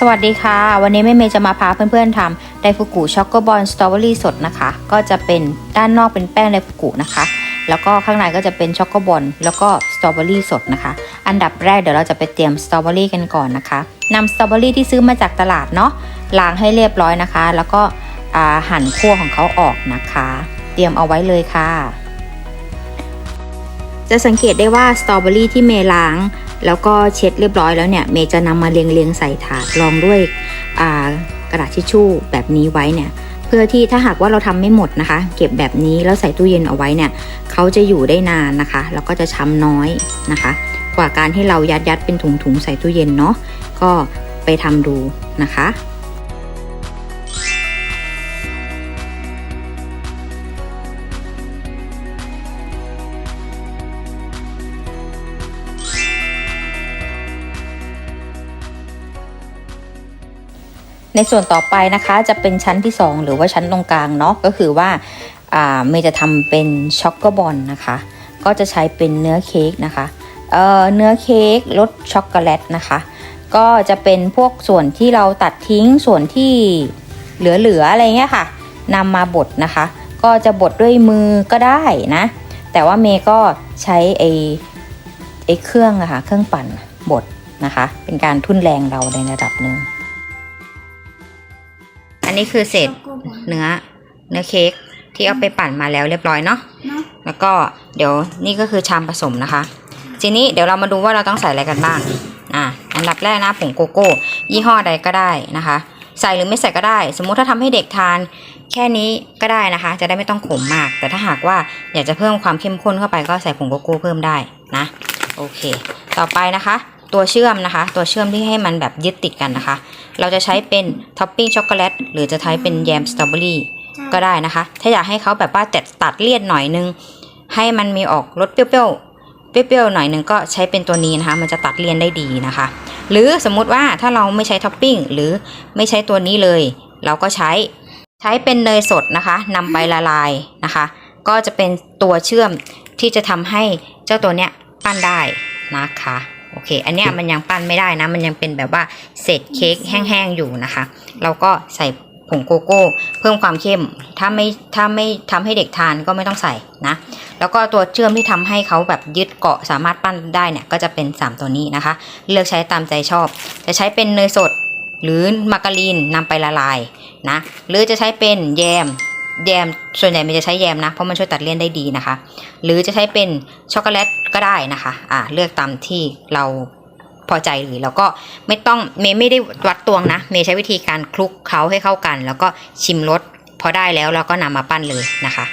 สวัสดีค่ะ วันนี้แม่เมย์จะมาพาเพื่อนๆทำไดฟุกุช็อกโกบอลสตรอเบอรี่สดนะคะ ก็จะเป็นด้านนอกเป็นแป้งไดฟุกุนะคะ แล้วก็ข้างในก็จะเป็นช็อกโกบอลแล้วก็สตรอเบอรี่สดนะคะ อันดับแรกเดี๋ยวเราจะไปเตรียมสตรอเบอรี่กันก่อนนะคะนำสตรอเบอรี่ที่ซื้อมาจากตลาดเนาะล้างให้เรียบร้อยนะคะ แล้วก็หั่นขั้วของเขาออกนะคะ เตรียมเอาไว้เลยค่ะ จะสังเกตได้ว่าสตรอเบอรี่ที่เมย์ล้าง แล้วก็เช็ดเรียบร้อยแล้วเนี่ยเมย์จะนำมาเรียงเรียงๆใส่ถาดรองด้วยกระดาษทิชชู่แบบนี้ไว้เนี่ยเพื่อที่ถ้าหากว่าเราทำไม่หมดนะคะ เก็บแบบนี้แล้วใส่ตู้เย็นเอาไว้เนี่ยเขาจะอยู่ได้นานนะคะ แล้วก็จะช้ำน้อยนะคะ กว่าการที่เรายัดยัดเป็นถุงๆใส่ตู้เย็นเนาะก็ไปทำดูนะคะ ในส่วนต่อไปนะคะจะเป็นชั้นที่ 2 หรือว่าชั้นตรงกลางเนาะก็คือว่าเมย์จะทำเป็นช็อกโกบอลนะคะ ก็จะใช้เป็นเนื้อเค้กนะคะเออเนื้อเค้กรสช็อกโกแลตนะคะ ก็จะเป็นพวกส่วนที่เราตัดทิ้งส่วนที่เหลือๆอะไรเงี้ยค่ะนำมาบดนะคะ ก็จะบดด้วยมือก็ได้นะ แต่ว่าเมย์ก็ใช้ไอ้ไอ้เครื่องอะค่ะเครื่องปั่นบดนะคะ เป็นการทุ่นแรงเราในระดับหนึ่ง อันนี้คือเศษเนื้อเนื้อเค้กที่เอาไปปั่นมาแล้วเรียบร้อยเนาะแล้วก็เดี๋ยวนี่ก็คือชามผสมนะคะ ทีนี้เดี๋ยวเรามาดูว่าเราต้องใส่อะไรกันบ้างอะอันดับแรกนะผงโกโก้ ยี่ห้อใดก็ได้นะคะ ใส่หรือไม่ใส่ก็ได้ สมมุติถ้าทำให้เด็กทานแค่นี้ก็ได้นะคะ จะได้ไม่ต้องขมมาก แต่ถ้าหากว่าอยากจะเพิ่มความเข้มข้นเข้าไปก็ใส่ผงโกโก้เพิ่มได้นะโอเค ต่อไปนะคะ ตัวเชื่อมนะคะ ตัวเชื่อมที่ให้มันแบบยึดติดกันนะคะ เราจะใช้เป็นท็อปปิ้งช็อกโกแลตหรือจะใช้เป็นแยมสตรอเบอรี่ก็ได้นะคะ ถ้าอยากให้เขาแบบว่าตัดตัดเลี่ยนหน่อยนึง ให้มันมีออกรสเปรี้ยวๆ เปรี้ยวๆหน่อยนึงก็ใช้เป็นตัวนี้นะคะ มันจะตัดเลี่ยนได้ดีนะคะ หรือสมมุติว่าถ้าเราไม่ใช้ท็อปปิ้งหรือไม่ใช้ตัวนี้เลย เราก็ใช้ใช้เป็นเนยสดนะคะนำไปละลายนะคะ ก็จะเป็นตัวเชื่อมที่จะทำให้เจ้าตัวเนี้ยปั้นได้นะคะ โอเค อันเนี้ยมันยังปั้นไม่ได้นะ มันยังเป็นแบบว่าเศษเค้กแห้งๆอยู่นะคะ เราก็ใส่ผงโกโก้เพิ่มความเข้ม ถ้าไม่ถ้าไม่ทำให้เด็กทานก็ไม่ต้องใส่นะ แล้วก็ตัวเชื่อมที่ทำให้เขาแบบยึดเกาะสามารถปั้นได้เนี่ยก็จะเป็น 3 ตัวนี้นะคะ เลือกใช้ตามใจชอบ จะใช้เป็นเนยสดหรือมาการีนนำไปละลายนะ หรือจะใช้เป็นแยม แยมส่วนใหญ่มันจะใช้แยมนะ เพราะมันช่วยตัดเลี่ยนได้ดีนะคะ หรือจะใช้เป็นช็อกโกแลตก็ได้นะคะอ่าเลือกตามที่เราพอใจหรือเราก็ไม่ต้องเมย์ไม่ได้วัดตวงนะเมย์ใช้วิธีการคลุกเคล้าให้เข้ากัน แล้วก็ชิมรสพอได้แล้วเราก็นำมาปั้นเลยนะคะ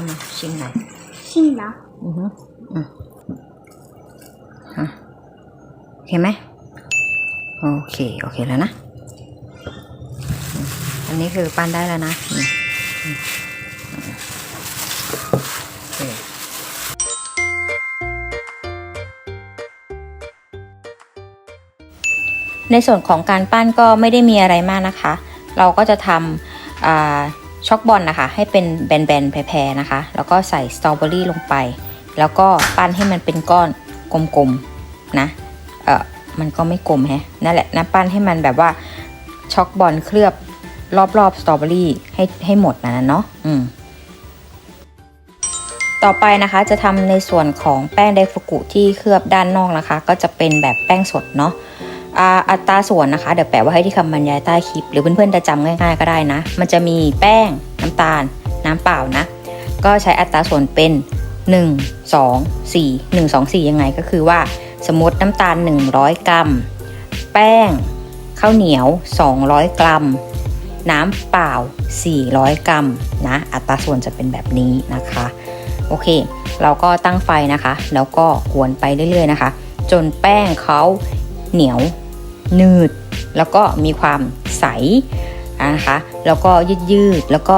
าตามมาชิมหน่อยชิมเหรออือฮึอืมฮะโอเคไหมโอเค โอเคแล้วนะอืมอันนี้คือปั้นได้แล้วนะนี่อืมโอเคในส่วนของการปั้นก็ไม่ได้มีอะไรมากนะคะ เราก็จะทำอ่า ช็อกบอลนะคะ ให้เป็นแบนๆแผ่ๆนะคะ แล้วก็ใส่สตรอเบอรี่ลงไป แล้วก็ปั้นให้มันเป็นก้อนกลมๆนะ เออมันก็ไม่กลมแฮะนั่นแหละนะปั้นให้มันแบบว่าช็อกบอลเคลือบรอบๆสตรอเบอรี่ให้ให้หมดนะเนาะอืมต่อไปนะคะจะทำในส่วนของแป้งไดฟุกุที่เคลือบด้านนอกนะคะ ก็จะเป็นแบบแป้งสดเนาะ อัตราส่วนนะคะ เดี๋ยวแปะไว้ให้ที่คำบรรยายใต้คลิป หรือเพื่อนๆจะจำง่ายๆก็ได้นะ มันจะมีแป้ง น้ำตาล น้ำเปล่านะ ก็ใช้อัตราส่วนเป็น 1 2 4 1 2 4 ยังไงก็คือว่า สมมติน้ำตาล 100 กรัม แป้งข้าวเหนียว 200 กรัม น้ำเปล่า 400 กรัมนะ อัตราส่วนจะเป็นแบบนี้นะคะ โอเค เราก็ตั้งไฟนะคะ แล้วก็กวนไปเรื่อยๆนะคะ จนแป้งเขา เหนียวหนืด แล้วก็มีความใสนะคะแล้วก็ยืดยืดแล้วก็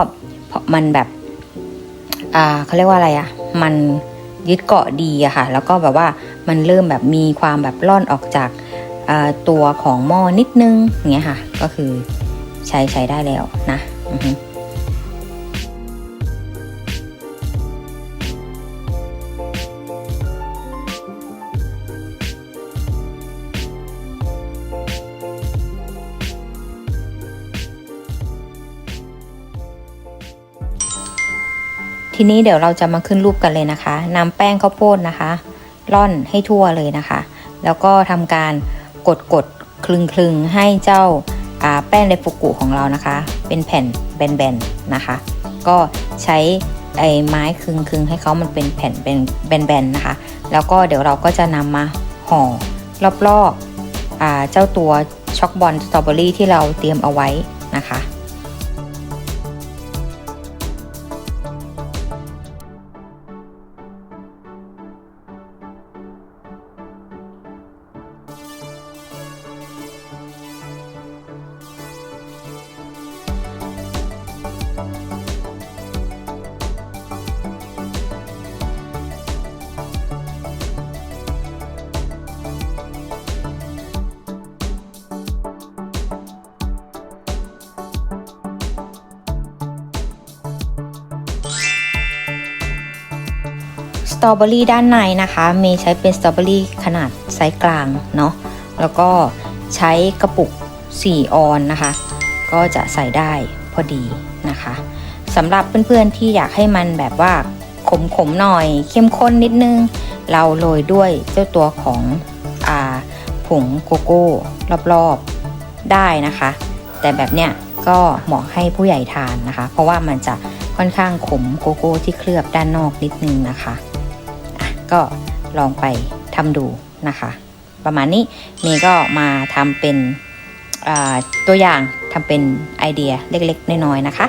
พมันแบบเขาเรียกว่าอะไรอะ่ะมันยึดเกาะดีอะค่ะ แล้วก็แบบว่ามันเริ่มแบบมีความแบบร่อนออกจากาตัวของหม้อนิดนึงอย่างเงี้ยค่ะ ก็คือใช้ใช้ได้แล้วนะ ทีนี้เดี๋ยวเราจะมาขึ้นรูปกันเลยนะคะนำแป้งข้าวโพดนะคะ ร่อนให้ทั่วเลยนะคะ แล้วก็ทำการกดกดคลึงคลึงให้เจ้าาแป้งเรฟุกุของเรานะคะ เป็นแผ่นแบนๆนะคะ ก็ใช้ไอ้ไม้คลึงคลึงให้เขามันเป็นแผ่นเป็นแบนๆนะคะ แล้วก็เดี๋ยวเราก็จะนำมาห่อรอบๆเจ้าตัวช็อกบอลสตรอเบอรี่ที่เราเตรียมเอาไว้นะคะ ตรอเบอรี่ด้านในนะคะ เมย์ใช้เป็นสตรอเบอรี่ขนาดไซส์กลางเนาะแล้วก็ใช้กระปุก 4 ออนนะคะ ก็จะใส่ได้พอดีนะคะสำหรับเพื่อนๆที่อยากให้มันแบบว่าขมๆหน่อย เข้มข้นนิดนึง เราโรยด้วยเจ้าตัวของอาผงโกโก้รอบๆได้นะคะ แต่แบบเนี้ยก็เหมาะให้ผู้ใหญ่ทานนะคะ เพราะว่ามันจะค่อนข้างขมโกโก้ที่เคลือบด้านนอกนิดนึงนะคะอะ ก็ลองไปทำดูนะคะ ประมาณนี้เมย์ก็มาทำเป็นตัวอย่างทำเป็นไอเดียเล็กๆ น้อยๆนะคะ